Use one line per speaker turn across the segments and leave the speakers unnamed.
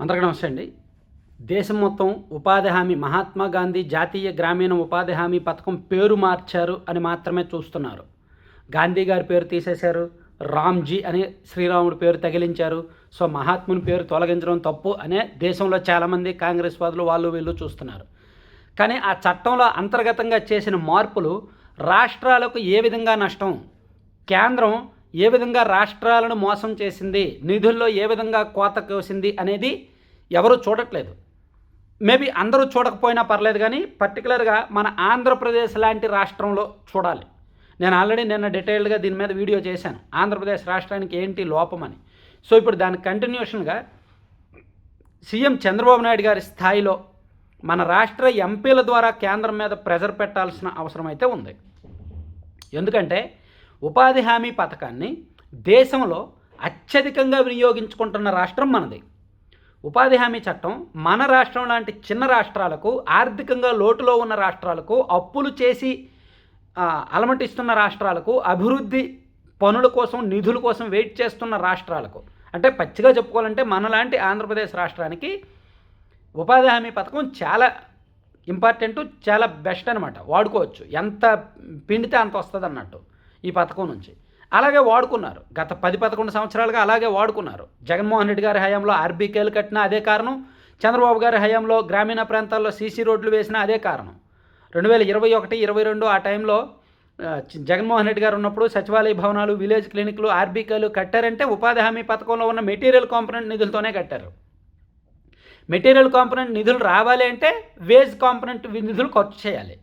అందరికీ నమస్తే అండి. దేశం మొత్తం ఉపాధి హామీ మహాత్మా గాంధీ జాతీయ గ్రామీణ ఉపాధి హామీ పథకం పేరు మార్చారు అని మాత్రమే చూస్తున్నారు. గాంధీ గారి పేరు తీసేశారు రామ్జీ అనే శ్రీరాముడి పేరు తగిలించారు. సో మహాత్ముని పేరు తొలగించడం తప్పు అనే దేశంలో చాలామంది కాంగ్రెస్ వాదులు వాళ్ళు వీళ్ళు చూస్తున్నారు. కానీ ఆ చట్టంలో అంతర్గతంగా చేసిన మార్పులు రాష్ట్రాలకు ఏ విధంగా నష్టం? కేంద్రం ఏ విధంగా రాష్ట్రాలను మోసం చేసింది నిధుల్లో ఏ విధంగా కోత కోసింది అనేది ఎవరూ చూడట్లేదు. మేబీ అందరూ చూడకపోయినా పర్లేదు కానీ పర్టికులర్గా మన ఆంధ్రప్రదేశ్ లాంటి రాష్ట్రంలో చూడాలి. నేను ఆల్రెడీ నిన్న డీటెయిల్డ్గా దీని మీద వీడియో చేశాను. ఆంధ్రప్రదేశ్ రాష్ట్రానికి ఏంటి లోపమని సో ఇప్పుడు దాని కంటిన్యూషన్గా సీఎం చంద్రబాబు నాయుడు గారి స్థాయిలో మన రాష్ట్ర ఎంపీల ద్వారా కేంద్రం మీద ప్రెజర్ పెట్టాల్సిన అవసరం అయితే ఉంది. ఎందుకంటే ఉపాధి హామీ పథకాన్ని దేశంలో అత్యధికంగా వినియోగించుకుంటున్న రాష్ట్రం మనది. ఉపాధి హామీ చట్టం మన రాష్ట్రం లాంటి చిన్న రాష్ట్రాలకు ఆర్థికంగా లోటులో ఉన్న రాష్ట్రాలకు అప్పులు చేసి అలమటిస్తున్న రాష్ట్రాలకు అభివృద్ధి పనుల కోసం నిధుల కోసం వెయిట్ చేస్తున్న రాష్ట్రాలకు. అంటే పచ్చిగా చెప్పుకోవాలంటే మనలాంటి ఆంధ్రప్రదేశ్ రాష్ట్రానికి ఉపాధి హామీ పథకం చాలా ఇంపార్టెంట్ చాలా బెస్ట్ అనమాట వాడుకోవచ్చు. ఎంత పిండితే అంత వస్తుంది అన్నట్టు ఈ పథకం నుంచి. అలాగే వాడుకున్నారు. గత పది పదకొండు సంవత్సరాలుగా అలాగే వాడుకున్నారు. జగన్మోహన్ రెడ్డి గారి హయాంలో ఆర్బీకేలు కట్టినా అదే కారణం. చంద్రబాబు గారి హయాంలో గ్రామీణ ప్రాంతాల్లో సీసీ రోడ్లు వేసినా అదే కారణం. రెండు వేల ఇరవై ఒకటి ఇరవై రెండు ఆ టైంలో జగన్మోహన్ రెడ్డి గారు ఉన్నప్పుడు సచివాలయ భవనాలు విలేజ్ క్లినిక్లు ఆర్బీకేలు కట్టారంటే ఉపాధి హామీ పథకంలో ఉన్న మెటీరియల్ కాంపనెంట్ నిధులతోనే కట్టారు. మెటీరియల్ కాంపనెంట్ నిధులు రావాలి అంటే వేజ్ కాంపనెంట్ నిధులు ఖర్చు చేయాలి.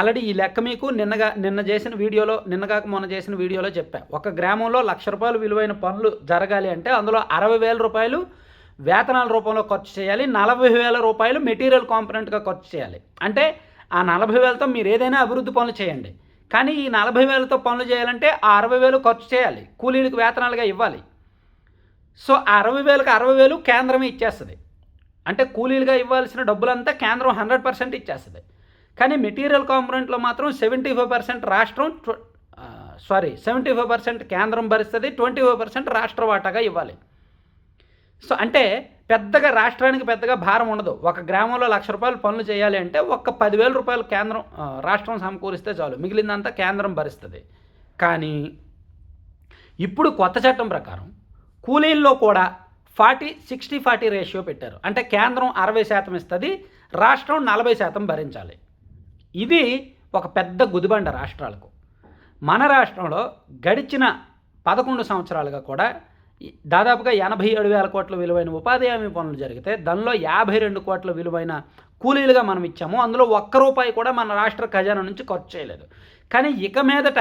ఆల్రెడీ ఈ లెక్క మీకు నిన్నగా నిన్న చేసిన వీడియోలో నిన్నగాక మొన్న చేసిన వీడియోలో చెప్పా. ఒక గ్రామంలో లక్ష రూపాయలు విలువైన పనులు జరగాలి అంటే అందులో అరవై వేల రూపాయలు వేతనాల రూపంలో ఖర్చు చేయాలి నలభై వేల రూపాయలు మెటీరియల్ కాంపనెంట్గా ఖర్చు చేయాలి. అంటే ఆ నలభై వేలతో మీరు ఏదైనా అభివృద్ధి పనులు చేయండి. కానీ ఈ నలభై వేలతో పనులు చేయాలంటే ఆ అరవై వేలు ఖర్చు చేయాలి కూలీలకు వేతనాలుగా ఇవ్వాలి. సో ఆ అరవై వేలకు అరవై వేలు కేంద్రమే ఇచ్చేస్తుంది. అంటే కూలీలుగా ఇవ్వాల్సిన డబ్బులంతా కేంద్రం హండ్రెడ్ పర్సెంట్ ఇచ్చేస్తుంది. కానీ మెటీరియల్ కాంపోనెంట్లో మాత్రం సెవెంటీ ఫైవ్ పర్సెంట్ రాష్ట్రం సారీ సెవెంటీ ఫైవ్ పర్సెంట్ కేంద్రం భరిస్తుంది ట్వంటీ ఫైవ్ పర్సెంట్ రాష్ట్ర వాటాగా ఇవ్వాలి. సో అంటే పెద్దగా రాష్ట్రానికి పెద్దగా భారం ఉండదు. ఒక గ్రామంలో లక్ష రూపాయలు పనులు చేయాలి అంటే ఒక్క పదివేల రూపాయలు కేంద్రం రాష్ట్రం సమకూరిస్తే చాలు. మిగిలిందంతా కేంద్రం భరిస్తుంది. కానీ ఇప్పుడు కొత్త చట్టం ప్రకారం కూలీల్లో కూడా ఫార్టీ సిక్స్టీ ఫార్టీ రేషియో పెట్టారు. అంటే కేంద్రం అరవై శాతం ఇస్తుంది రాష్ట్రం నలభై శాతం భరించాలి. ఇది ఒక పెద్ద గుదిబండ రాష్ట్రాలకు. మన రాష్ట్రంలో గడిచిన పదకొండు సంవత్సరాలుగా కూడా దాదాపుగా ఎనభై ఏడు వేల కోట్ల విలువైన ఉపాధి హామీ పనులు జరిగితే దానిలో యాభై రెండు కోట్ల విలువైన కూలీలుగా మనం ఇచ్చాము. అందులో ఒక్క రూపాయి కూడా మన రాష్ట్ర ఖజానా నుంచి ఖర్చు చేయలేదు. కానీ ఇక మీదట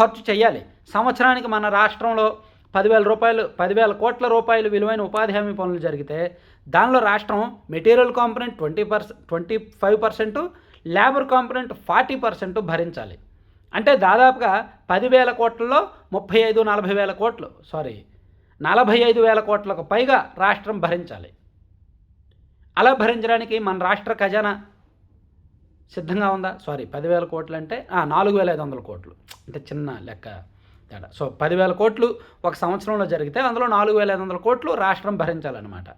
ఖర్చు చేయాలి. సంవత్సరానికి మన రాష్ట్రంలో పదివేల రూపాయలు పదివేల కోట్ల రూపాయలు విలువైన ఉపాధి హామీ పనులు జరిగితే దానిలో రాష్ట్రం material component twenty percent twenty five percent labour component forty percent భరించాలి. అంటే దాదాపుగా పదివేల కోట్లలో ముప్పై ఐదు నలభై వేల కోట్లు సారీ నలభై ఐదు వేల కోట్లకు పైగా రాష్ట్రం భరించాలి. అలా భరించడానికి మన రాష్ట్ర ఖజానా సిద్ధంగా ఉందా? సారీ పదివేల కోట్లు అంటే నాలుగు వేల ఐదు వందల కోట్లు. అంటే చిన్న లెక్క తేడా. సో పదివేల కోట్లు ఒక సంవత్సరంలో జరిగితే అందులో నాలుగు వేల ఐదు వందల కోట్లు రాష్ట్రం భరించాలన్నమాట.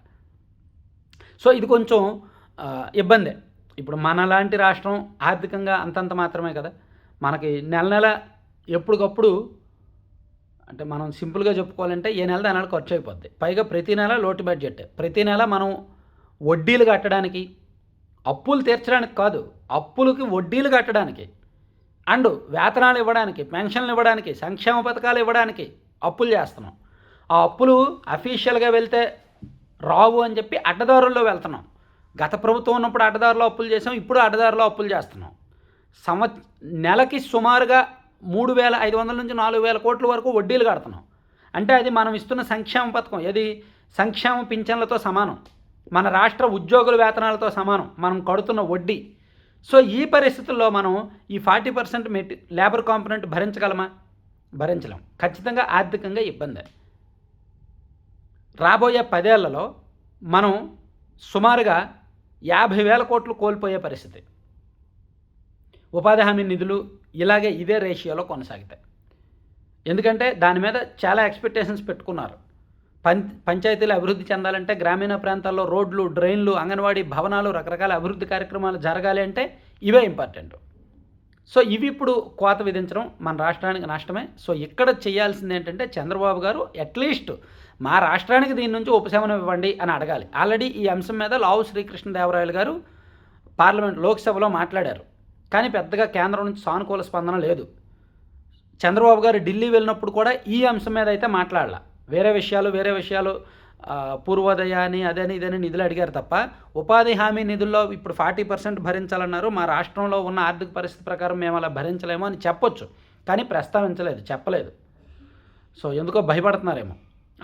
సో ఇది కొంచెం ఇబ్బందే. ఇప్పుడు మనలాంటి రాష్ట్రం ఆర్థికంగా అంతంత మాత్రమే కదా. మనకి నెల నెల ఎప్పటికప్పుడు అంటే మనం సింపుల్గా చెప్పుకోవాలంటే ఏ నెల దానిలో నెల ఖర్చు అయిపోద్ది. పైగా ప్రతి నెల లోటు బడ్జెట్. ప్రతి నెల మనం వడ్డీలు కట్టడానికి అప్పులు తీర్చడానికి కాదు అప్పులకి వడ్డీలు కట్టడానికి అండ్ వేతనాలు ఇవ్వడానికి పెన్షన్లు ఇవ్వడానికి సంక్షేమ పథకాలు ఇవ్వడానికి అప్పులు చేస్తున్నాం. ఆ అప్పులు అఫీషియల్గా వెళ్తే రావు అని చెప్పి అడ్డదారుల్లో వెళ్తున్నాం. గత ప్రభుత్వం ఉన్నప్పుడు అడ్డదారులో అప్పులు చేసాం ఇప్పుడు అడ్డదారులో అప్పులు చేస్తున్నాం. సంవ నెలకి సుమారుగా మూడు వేల ఐదు వందల నుంచి నాలుగు వేల కోట్ల వరకు వడ్డీలు కడుతున్నాం. అంటే అది మనం ఇస్తున్న సంక్షేమ పథకం. ఇది సంక్షేమ పింఛన్లతో సమానం. మన రాష్ట్ర ఉద్యోగుల వేతనాలతో సమానం. మనం కడుతున్న వడ్డీ. సో ఈ పరిస్థితుల్లో మనం ఈ ఫార్టీ పర్సెంట్ మెటీ లేబర్ కాంపనెంట్ భరించగలమా? భరించలేం. ఖచ్చితంగా ఆర్థికంగా ఇబ్బంది. రాబోయే పదేళ్ళలో మనం సుమారుగా యాభై వేల కోట్లు కోల్పోయే పరిస్థితి. ఉపాధి హామీ నిధులు ఇలాగే ఇదే రేషియోలో కొనసాగుతాయి. ఎందుకంటే దాని మీద చాలా ఎక్స్పెక్టేషన్స్ పెట్టుకున్నారు. పం పంచాయతీలు అభివృద్ధి చెందాలంటే గ్రామీణ ప్రాంతాల్లో రోడ్లు డ్రైన్లు అంగన్వాడీ భవనాలు రకరకాల అభివృద్ధి కార్యక్రమాలు జరగాలి అంటే ఇవే ఇంపార్టెంట్. సో ఇవి ఇప్పుడు కోత విధించడం మన రాష్ట్రానికి నష్టమే. సో ఇక్కడ చేయాల్సింది ఏంటంటే చంద్రబాబు గారు అట్లీస్ట్ మా రాష్ట్రానికి దీని నుంచి ఉపశమనం ఇవ్వండి అని అడగాలి. ఆల్రెడీ ఈ అంశం మీద లావు శ్రీకృష్ణదేవరాయలు గారు పార్లమెంట్ లోక్సభలో మాట్లాడారు. కానీ పెద్దగా కేంద్రం నుంచి సానుకూల స్పందన లేదు. చంద్రబాబు గారు ఢిల్లీ వెళ్ళినప్పుడు కూడా ఈ అంశం మీద అయితే మాట్లాడాల. వేరే విషయాలు వేరే విషయాలు ఆ, పూర్వోదయ అని అదని ఇదని నిధులు అడిగారు తప్ప ఉపాధి హామీ నిధుల్లో ఇప్పుడు ఫార్టీ పర్సెంట్ భరించాలన్నారు. మా రాష్ట్రంలో ఉన్న ఆర్థిక పరిస్థితి ప్రకారం మేము అలా భరించలేము అని చెప్పొచ్చు. కానీ ప్రస్తావించలేదు చెప్పలేదు. సో ఎందుకో భయపడుతున్నారేమో.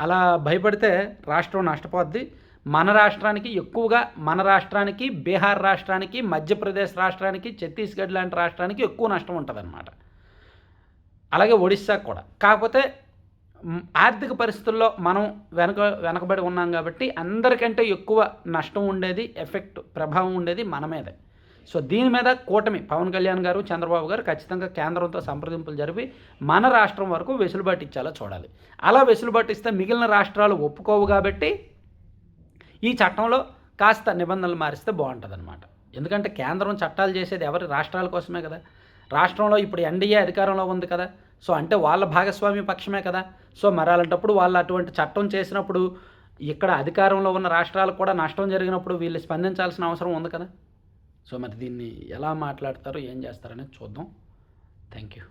అలా భయపడితే రాష్ట్రం నష్టపోద్ది. మన రాష్ట్రానికి ఎక్కువగా మన రాష్ట్రానికి బీహార్ రాష్ట్రానికి మధ్యప్రదేశ్ రాష్ట్రానికి ఛత్తీస్గఢ్ లాంటి రాష్ట్రానికి ఎక్కువ నష్టం ఉంటుంది అలాగే ఒడిస్సా కూడా. కాకపోతే ఆర్థిక పరిస్థితుల్లో మనం వెనక వెనకబడి ఉన్నాం కాబట్టి అందరికంటే ఎక్కువ నష్టం ఉండేది ఎఫెక్ట్ ప్రభావం ఉండేది మన మీదే. సో దీని మీద కూటమి పవన్ కళ్యాణ్ గారు చంద్రబాబు గారు ఖచ్చితంగా కేంద్రంతో సంప్రదింపులు జరిపి మన రాష్ట్రం వరకు వెసులుబాటు ఇచ్చేలా చూడాలి. అలా వెసులుబాటు ఇస్తే మిగిలిన రాష్ట్రాలు ఒప్పుకోవు కాబట్టి ఈ చట్టంలో కాస్త నిబంధనలు మారిస్తే బాగుంటుంది ఎందుకంటే కేంద్రం చట్టాలు చేసేది ఎవరి రాష్ట్రాల కోసమే కదా. రాష్ట్రంలో ఇప్పుడు ఎన్డీఏ అధికారంలో ఉంది కదా. సో అంటే వాళ్ళ భాగస్వామ్య పక్షమే కదా. సో మరి అలాంటప్పుడు వాళ్ళు అటువంటి చట్టం చేసినప్పుడు ఇక్కడ అధికారంలో ఉన్న రాష్ట్రాలకు కూడా నష్టం జరిగినప్పుడు వీళ్ళు స్పందించాల్సిన అవసరం ఉంది కదా. సో మరి దీన్ని ఎలా మాట్లాడతారో ఏం చేస్తారనేది చూద్దాం. Thank you